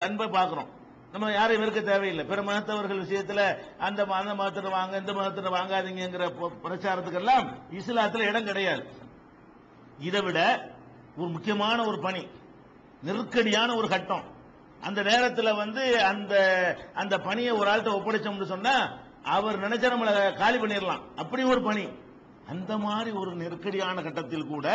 அன்பை பார்க்கிறோம். நம்ம யாரையும் இருக்க தேவையில்லை. பிற மதத்தவர்கள் விஷயத்துல அந்த அந்த மதத்தில் வாங்க இந்த மதத்தில் வாங்காதீங்கிற பிரச்சாரத்துக்கெல்லாம் இஸ்லாத்தில் இடம் கிடையாது. இதை விட ஒரு முக்கியமான ஒரு பணி நெருக்கடியான ஒரு கட்டம். அந்த நேரத்துல வந்து அந்த அந்த பணியை ஒரு ஆள்கிட்ட ஒப்படைச்சோம்னு சொன்னா அவர் நினைச்ச நம்மளை காலி பண்ணிடலாம். அப்படி ஒரு பணி. அந்த மாதிரி ஒரு நெருக்கடியான கட்டத்தில் கூட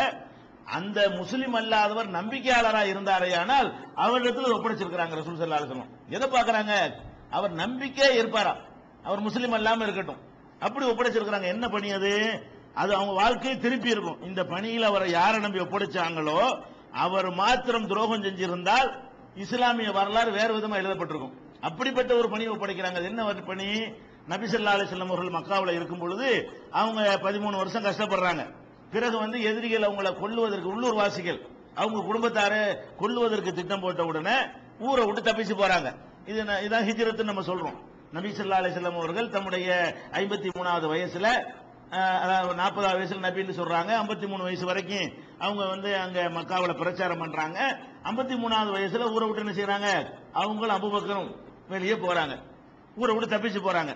அந்த முஸ்லிம் அல்லாதவர் நம்பிக்கையாளராக இருந்தாரேயானால் அவரிடத்தில் ஒப்படைச்சிருக்கிறாங்க ரசூல் சல்லா அலுவலம் எதை பார்க்குறாங்க? அவர் நம்பிக்கை இருப்பாரா? அவர் முஸ்லீம் அல்லாமல் இருக்கட்டும். அப்படி ஒப்படைச்சிருக்கிறாங்க. என்ன பணி அது? அது அவங்க வாழ்க்கையை திருப்பி இருக்கும். இந்த பணியில் அவரை யாரை நம்பி ஒப்படைச்சாங்களோ அவர் மாத்திரம் துரோகம் செஞ்சிருந்தால் இஸ்லாமிய வரலாறு வேறு விதமாக எழுதப்பட்டிருக்கும். அப்படிப்பட்ட ஒரு பணியை ஒப்படைக்கிறாங்க. அது என்ன ஒரு பணி? நபிசல்லா ஸல்லல்லாஹு அவர்கள் மக்காவில் இருக்கும் பொழுது அவங்க பதிமூணு வருஷம் கஷ்டப்படுறாங்க. பிறகு வந்து எதிரிகள் அவங்கள கொள்ளுவதற்கு உள்ளூர் வாசிகள் அவங்க குடும்பத்தாரை கொள்ளுவதற்கு திட்டம் போட்ட உடனே ஊரை விட்டு தப்பிச்சு போறாங்க. இது இதான் ஹிஜ்ரத்னு நம்ம சொல்றோம். நபி ஸல்லல்லாஹு அவர்கள் தம்முடைய ஐம்பத்தி மூணாவது வயசுல அதாவது நாற்பதாவது வயசுல நபின்னு சொல்றாங்க. ஐம்பத்தி மூணு வயசு வரைக்கும் அவங்க வந்து அங்க மக்காவில் பிரச்சாரம் பண்றாங்க. ஐம்பத்தி மூணாவது வயசுல ஊரை விட்டு என்ன செய்யறாங்க அவங்களும் அபுபக்கரும் வெளியே போறாங்க. ஊரை விட்டு தப்பிச்சு போறாங்க.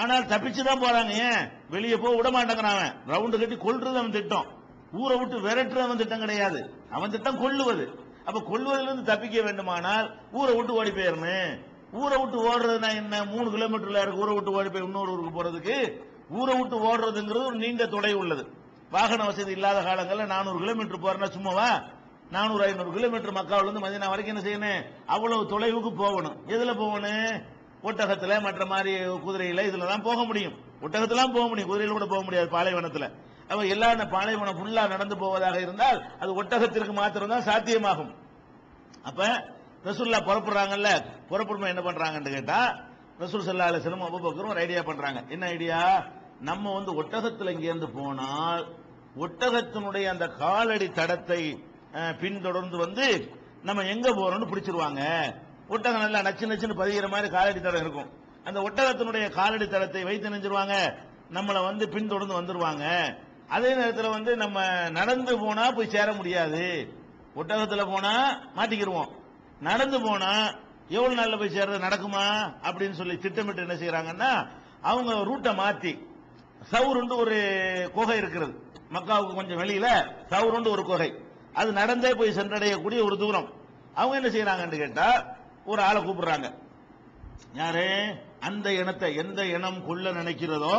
ஆனால் தப்பிச்சுதான் போறாங்க ஏன்? வெளியே போக விட மாட்டேங்கிறான் அவன் ரவுண்டு கட்டி கொல்றது அவன் திட்டம். ஊரை விட்டு விரட்டுறது அவன் திட்டம் கிடையாது. அவன் திட்டம் கொல்லுவது. அப்ப கொல்லுவதிலிருந்து தப்பிக்க வேண்டுமானால் ஊரை விட்டு ஓடி போயிடணும் ஊரை விட்டு ஓடுறதுனா என்ன? மூணு கிலோமீட்டர்ல இருக்கு ஊரை விட்டு ஓடி போய் இன்னொரு ஊருக்கு போறதுக்கு. ஊரை விட்டு ஓடுறதுங்கிறது ஒரு நீண்ட தொலை உள்ளது. வாகன வசதி இல்லாத காலங்களில் நானூறு கிலோமீட்டர் போறேன்னா சும்மாவா? நானூறு ஐநூறு கிலோமீட்டர் மக்காவிலிருந்து மதினா வரைக்கும் என்ன செய்யணும்? அவ்வளவு தொலைவுக்கு போகணும். எதுல போகணும்? ஒட்டகத்துல மற்ற மாதிரி குதிரையில இதுல தான் போக முடியும். ஒட்டகத்துல போக முடியும். குதிரையில கூட போக முடியாது பாலைவனத்துல. அப்ப எல்லா அந்த பாலைவனம் ஃபுல்லா நடந்து போவதாக இருந்தால் அது ஒட்டகத்திற்கு மாத்திரம் தான் சாத்தியமாகும். அப்ப ரசூல்லா புறப்படுறாங்கல்ல புறப்படும்போது என்ன பண்றாங்கன்னு கேட்டா ரசூல் சல்லா அலிஸ்லம் அபுபக்கரும் ஒரு ஐடியா பண்றாங்க. என்ன ஐடியா நம்ம வந்து ஒட்டகத்துல இங்கேருந்து போனால் ஒட்டகத்தினுடைய அந்த காலடி தடத்தை பின்தொடர்ந்து வந்து நம்ம எங்க போறோம்னு பிடிச்சிருவாங்க. ஒட்டகம் நல்லா நச்சு நச்சுன்னு பதிகிற மாதிரி காலடி தடம் இருக்கும். அந்த ஒட்டகத்தினுடைய காலடி தடத்தை வைத்து நெஞ்சிருவாங்க நம்மளை வந்து பின்தொடர்ந்து வந்துருவாங்க. அதே நேரத்தில் வந்து நம்ம நடந்து போனா போய் சேர முடியாது. ஒட்டகத்தில் போனா மாட்டிக்கிடுவோம் நடந்து போனா எவ்வளவு நாள்ல போய் சேர்றது நடக்குமா அப்படின்னு சொல்லி திட்டமிட்டு என்ன செய்யறாங்கன்னா அவங்க ரூட்டை மாத்தி. சவுருண்டு ஒரு குகை இருக்கிறது. மக்காவுக்கு கொஞ்சம் வெளியில சவுருண்டு ஒரு குகை. அது நடந்தே போய் சென்றடையக்கூடிய ஒரு தூரம். அவங்க என்ன செய்யறாங்கன்னு கேட்டா ஒரு ஆளை கூப்பிடுறாங்க. யாரு? அந்த இனத்தை எந்த இனம் கொள்ள நினைக்கிறதோ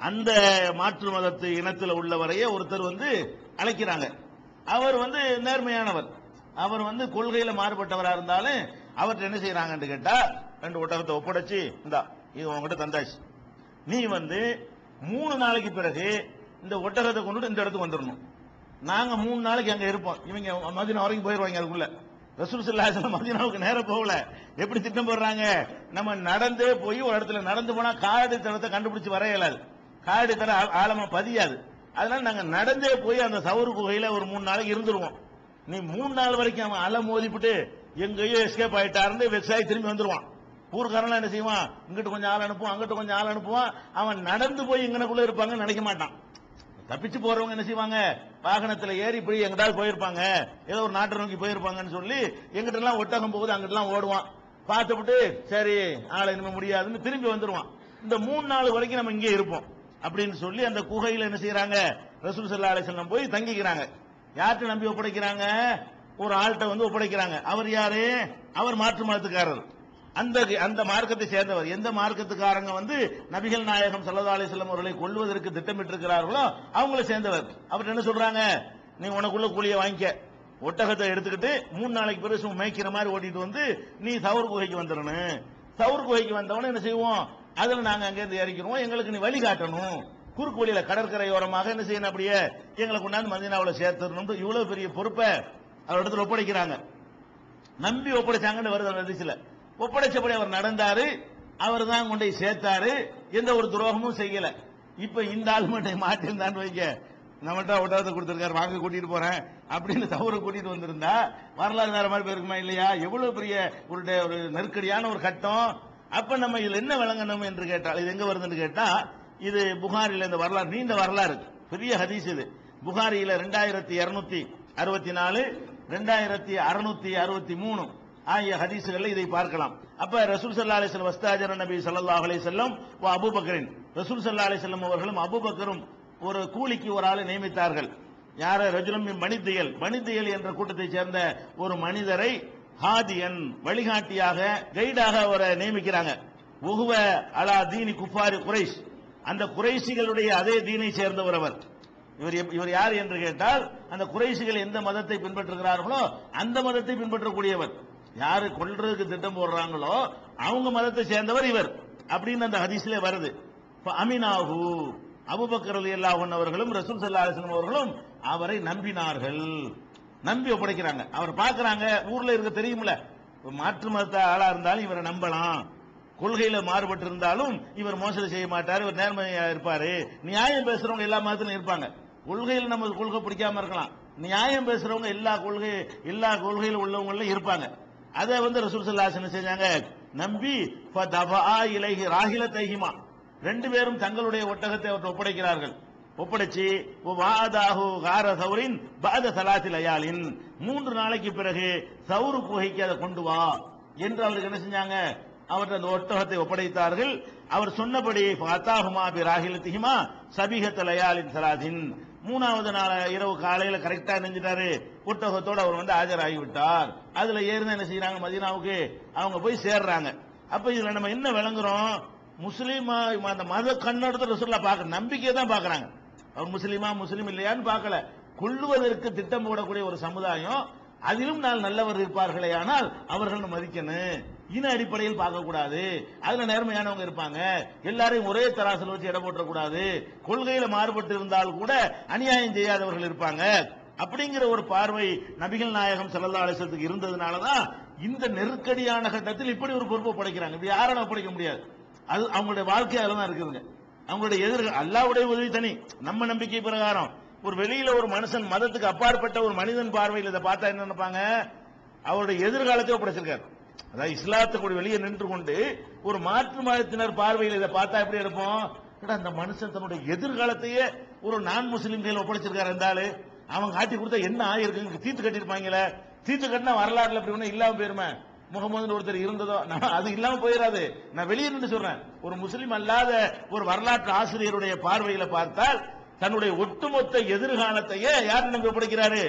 அந்த மாற்று மதத்து இனத்தில் உள்ளவரையே ஒருத்தர் வந்து அழைக்கிறாங்க. அவர் வந்து நேர்மையானவர். அவர் வந்து கொள்கையில மாறுபட்டவராக இருந்தாலும் அவர்கிட்ட என்ன செய்யறாங்கன்னு கேட்டா ரெண்டு ஒட்டகத்தை ஒப்படைச்சு இந்தா இது உங்ககிட்ட தந்தாச்சு. நீ வந்து மூணு நாளைக்கு பிறகு இந்த ஒட்டகத்தை கொண்டுட்டு இந்த இடத்துக்கு வந்துடணும் நாங்க மூணு நாளைக்கு அங்க இருப்போம். இவங்க மதியம் வரைக்கும் போயிருவாங்க அதுக்குள்ள. ரசூல் சல்லாஹ் மதினாவுக்கு நேரம் போகல. எப்படி திட்டம் போடுறாங்க? நம்ம நடந்தே போய் ஒரு இடத்துல நடந்து போனா காடு தடத்தை கண்டுபிடிச்சு வர இயலாது. காடு தட ஆழமா பதியாது. அதனால நாங்க நடந்தே போய் அந்த சவுறு குகையில ஒரு மூணு நாளைக்கு இருந்துருவோம். நீ மூணு நாள் வரைக்கும் அவன் அலை மோதிப்புட்டு எங்கேயோ எஸ்கேப் ஆயிட்டாருன்னு வெப்சைட் திரும்பி வந்துருவான். ஊர்க்காரன்லாம் என்ன செய்வான்? இங்கிட்டு கொஞ்சம் ஆள் அனுப்புவான் அங்கிட்டு கொஞ்சம் ஆள் அனுப்புவான். அவன் நடந்து போய் இங்கனக்குள்ள இருப்பாங்கன்னு நினைக்க மாட்டான். தப்பிச்சு போறவங்க என்ன செய்வாங்க? வாகனத்தில் ஏறி போய் எங்கிட்டாவது போயிருப்பாங்க. ஏதோ ஒரு நாட்டை நோக்கி போயிருப்பாங்கன்னு சொல்லி எங்கிட்ட எல்லாம் ஒட்டகம் போகுது அங்கிட்டலாம் ஓடுவான். பார்த்துவிட்டு சரி ஆளை இனிமே முடியாதுன்னு திரும்பி வந்துருவான். இந்த மூணு நாள் வரைக்கும் நம்ம இங்கே இருப்போம். அப்படின்னு சொல்லி அந்த குகையில் என்ன செய்யறாங்க? ரசூல் சல்லா அலிசல்லாம் போய் தங்கிக்கிறாங்க. யார்கிட்ட நம்பி ஒப்படைக்கிறாங்க? ஒரு ஆள்கிட்ட வந்து ஒப்படைக்கிறாங்க. அவர் யாரு? அவர் மாற்று மதத்துக்காரர். அந்த அந்த மார்க்கத்தை சேர்ந்தவர். எந்த மார்க்கத்துக்காரங்க வந்து நபிகள் நாயகம் சல்லா அலிஸ்லாம் அவர்களை கொள்வதற்கு திட்டமிட்டிருக்கிறார்களோ அவங்கள சேர்ந்தவர். அவர் என்ன சொல்றாங்க? நீ உனக்குள்ள கூலியை வாங்கிக்க. ஒட்டகத்தை எடுத்துக்கிட்டு மூணு நாளைக்கு பிறகு சும்மா மேய்க்கிற மாதிரி ஓட்டிட்டு வந்து நீ சவுர் குகைக்கு வந்துடணும். சவுர் குகைக்கு வந்தவொடனே என்ன செய்வோம்? அதுல நாங்க அங்கேருந்து இறக்கிறோம் எங்களுக்கு நீ வழி காட்டணும். குறுக்கு வழியில கடற்கரையோரமாக என்ன செய்யணும் அப்படியே? எங்களை கொண்டாந்து மதினாவில் சேர்த்துடணும் இவ்வளவு பெரிய பொறுப்பை அவர் இடத்துல ஒப்படைக்கிறாங்க. நம்பி ஒப்படைச்சாங்கன்னு வருது அந்த ஹதீஸ்ல. ஒப்படைச்சபடி அவர் நடந்தாரு. அவர் தான் கொண்டு போய் சேர்த்தாரு. எந்த ஒரு துரோகமும் செய்யல. இப்ப இந்த ஆள் மட்டும் மாட்டிருந்தான்னு வைங்க. நம்மகிட்ட ஒட்டகத்தை கொடுத்திருக்காரு. வாங்க கூட்டிட்டு போறேன். அப்படின்னு தவறு கூட்டிட்டு வந்திருந்தா வரலாறு நேரம் மாதிரி போயிருக்குமா இல்லையா? எவ்வளவு பெரிய ஒரு ஒரு நெருக்கடியான ஒரு கட்டம். அப்ப நம்ம இதுல என்ன விளங்கணும் என்று கேட்டால் இது எங்க வருதுன்னு கேட்டா இது புகாரில இந்த வரலாறு நீண்ட வரலாறு. பெரிய ஹதீஸ் இது. புகாரியில ரெண்டாயிரத்தி இருநூத்தி அறுபத்தி நாலு ரெண்டாயிரத்தி அறுநூத்தி அறுபத்தி மூணு. ஆகிய ஹதீசுகளில் இதை பார்க்கலாம். அப்ப ரசூல் சல்லா அலிஸ்லம் வஸ்தாஜர நபி சல்லா அலி செல்லம் அபுபக்கரின். ரசூல் சல்லா அலிஸ்லம் அவர்களும் அபூபக்கரும் ஒரு கூலிக்கு ஒரு ஆளை நியமித்தார்கள். யார? ரஜுலம் மணித்தியல் மணித்தியல் என்ற கூட்டத்தைச் சேர்ந்த ஒரு மனிதரை ஹாதியன் வழிகாட்டியாக கைடாக அவரை நியமிக்கிறாங்க. உகுவ அலா தீனி குஃபாரி குறைஷ் அந்த குறைஷிகளுடைய அதே தீனை சேர்ந்தவர் அவர். இவர் எப்- இவர் யார் என்று கேட்டால் அந்த குறைஷிகள் எந்த மதத்தை பின்பற்றுகிறார்களோ அந்த மதத்தை பின்பற்றக்கூடியவர். யாரு கொள்றதுக்கு திட்டம் போடுறாங்களோ அவங்க மதத்தை சேர்ந்தவர் இவர் அப்படின்னு அந்த ஹதீஸ்ல வருது. இப்ப அமினாஹு அபுபக்கர் அலி அல்லாஹன் அவர்களும் ரசூல் ஸல்லல்லாஹு அவர்களும் அவரை நம்பினார்கள். நம்பி ஒப்படைக்கிறாங்க. அவர் பார்க்கறாங்க ஊர்ல இருக்க தெரியும்ல. மாற்று மதத்த ஆளா இருந்தாலும் இவரை நம்பலாம். கொள்கையில மாறுபட்டு இருந்தாலும் இவர் மோசடி செய்ய மாட்டார் இவர் நேர்மையா இருப்பாரு. நியாயம் பேசுறவங்க எல்லா மதத்திலும் இருப்பாங்க. கொள்கையில் நம்ம கொள்கை பிடிக்காம இருக்கலாம். நியாயம் பேசுறவங்க எல்லா கொள்கை எல்லா கொள்கையில் உள்ளவங்களும் இருப்பாங்க. அதை வந்து ரசூல் ஸல்லல்லாஹு என்ன செஞ்சாங்க? நம்பி இலகி ராகில ராஹிலத்தைஹிமா. ரெண்டு பேரும் தங்களுடைய ஒட்டகத்தை அவர் ஒப்படைக்கிறார்கள். ஒப்படைச்சு வாதாஹு கார சௌரின் பாத சலாத்தில் அயாலின் மூன்று நாளைக்கு பிறகு சவுரு குகைக்கு அதை கொண்டு வா என்று அவருக்கு என்ன செஞ்சாங்க? அவர் அந்த ஒட்டகத்தை ஒப்படைத்தார்கள். அவர் சொன்னபடி ஃபத்தாஹுமா பி ராஹிலத்திஹிமா சபிகத் லயாலின் சலாதின் மூணாவது நாள் இரவு காலையில கரெக்டா நெஞ்சிட்டாரு புத்தகத்தோடு அவர் வந்து ஆஜராகிவிட்டார். அதில் அதுல என்ன செய்யறாங்க மதீனாவுக்கு? அவங்க போய் சேர்றாங்க. அப்ப இதுல நம்ம என்ன விளங்குறோம்? முஸ்லீமா அந்த மத கண்ணோட்டத்தை ரசூல்லா பார்க்க நம்பிக்கையை தான் பார்க்குறாங்க. அவர் முஸ்லீமா முஸ்லீம் இல்லையான்னு பார்க்கல. கொள்ளுவதற்கு திட்டம் போடக்கூடிய ஒரு சமுதாயம் அதிலும் நான் நல்லவர் இருப்பார்களே ஆனால் அவர்கள் மதிக்கணும். இன அடிப்படையில் பார்க்கக்கூடாது. அதுல நேர்மையானவங்க இருப்பாங்க. எல்லாரையும் ஒரே தராசில் வச்சு இட போட்டக்கூடாது கொள்கையில மாறுபட்டு இருந்தால் கூட அநியாயம் செய்யாதவர்கள் இருப்பாங்க. அப்படிங்கிற ஒரு பார்வை நபிகள் நாயகம் செல்லல்லா அலிசத்துக்கு இருந்ததுனாலதான் இந்த நெருக்கடியான கட்டத்தில் இப்படி ஒரு பொறுப்பை படைக்கிறாங்க. இப்படி யாராலும் படைக்க முடியாது. அது அவங்களுடைய வாழ்க்கை தான் இருக்குதுங்க. அவங்களுடைய எதிர்கள் அல்லாவுடைய உதவி தனி. நம்ம நம்பிக்கை பிரகாரம். ஒரு வெளியில ஒரு மனுஷன் மதத்துக்கு அப்பாற்பட்ட ஒரு மனிதன் பார்வையில் இதை பார்த்தா என்ன நினைப்பாங்க? அவருடைய எதிர்காலத்தை ஒப்படைச்சிருக்காரு. அதாவது கூட வெளியே நின்று கொண்டு ஒரு மாற்று மதத்தினர் பார்வையில் இதை பார்த்தா எப்படி இருப்போம்? அந்த மனுஷன் தன்னுடைய எதிர்காலத்தையே ஒரு நான் முஸ்லீம் கையில் ஒப்படைச்சிருக்காரு இருந்தாலு அவன் காட்டி கொடுத்தா என்ன ஆயிருக்கு? தீர்த்து கட்டியிருப்பாங்களே. தீர்த்து கட்டினா வரலாறுல அப்படி ஒன்றும் இல்லாம போயிருமே. முகமது ஒருத்தர் இருந்ததோ அது இல்லாம போயிடாது நான் வெளியே நின்று சொல்றேன். ஒரு முஸ்லீம் அல்லாத ஒரு வரலாற்று ஆசிரியருடைய பார்வையில பார்த்தால் தன்னுடைய ஒட்டுமொத்த எதிர்காலத்தையே யார் நம்பி ஒப்படைக்கிறாரு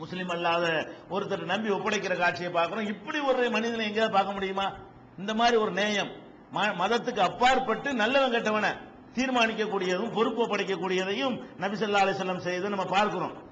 முஸ்லீம் அல்லாத ஒருத்தர் நம்பி ஒப்படைக்கிற காட்சியை பார்க்கிறோம். இப்படி ஒரு மனிதனை எங்கேயாவது பார்க்க முடியுமா? இந்த மாதிரி ஒரு நேயம். ம- மதத்துக்கு அப்பாற்பட்டு நல்லவன் கெட்டவனை தீர்மானிக்கக்கூடியதும் பொறுப்பு ஒப்படைக்கக்கூடியதையும் நபி ஸல்லல்லாஹு செய்து நம்ம பார்க்கிறோம்.